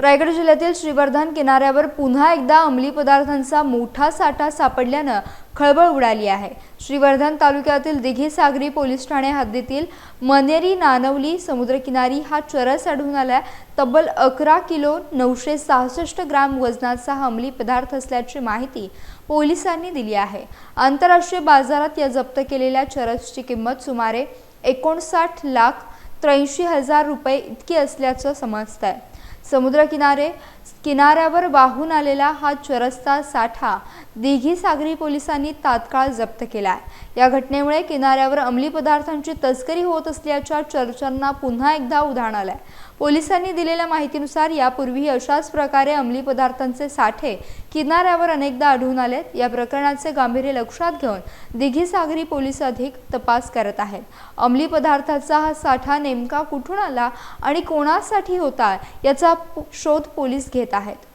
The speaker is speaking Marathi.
रायगड जिल्ह्यातील श्रीवर्धन किनाऱ्यावर पुन्हा एकदा अंमली पदार्थांचा मोठा साठा सापडल्यानं खळबळ उडाली आहे. श्रीवर्धन तालुक्यातील दिघी सागरी पोलीस ठाणे हद्दीतील मनेरी नानवली समुद्रकिनारी हा चरस आढळून आला तब्बल अकरा किलो नऊशे सहासष्ट ग्राम वजनाचा हा अंमली पदार्थ असल्याची माहिती पोलिसांनी दिली आहे. आंतरराष्ट्रीय बाजारात या जप्त केलेल्या चरसची किंमत सुमारे एकोणसाठ लाख त्र्याऐंशी हजार रुपये इतकी असल्याचं समजत आहे समुद्रकिनारे किनाऱ्यावर वाहून आलेला हा चरस्ता साठा दिघी सागरी पोलिसांनी तात्काळ जप्त केला आहे या घटनेमुळे किनाऱ्यावर अंमली पदार्थांची तस्करी होत असल्याच्या चर्चांना पुन्हा एकदा उधाण आलंय. पोलिसांनी दिलेल्या माहितीनुसार यापूर्वीही अशाच प्रकारे अंमली पदार्थांचे साठे किनाऱ्यावर अनेकदा आढळून आलेत. या प्रकरणाचे गांभीर्य लक्षात घेऊन दिघी सागरी पोलीस अधिक तपास करत आहेत. अंमली पदार्थाचा हा साठा नेमका कुठून आला आणि कोणासाठी होता याचा शोध पोलीस घेत आहेत.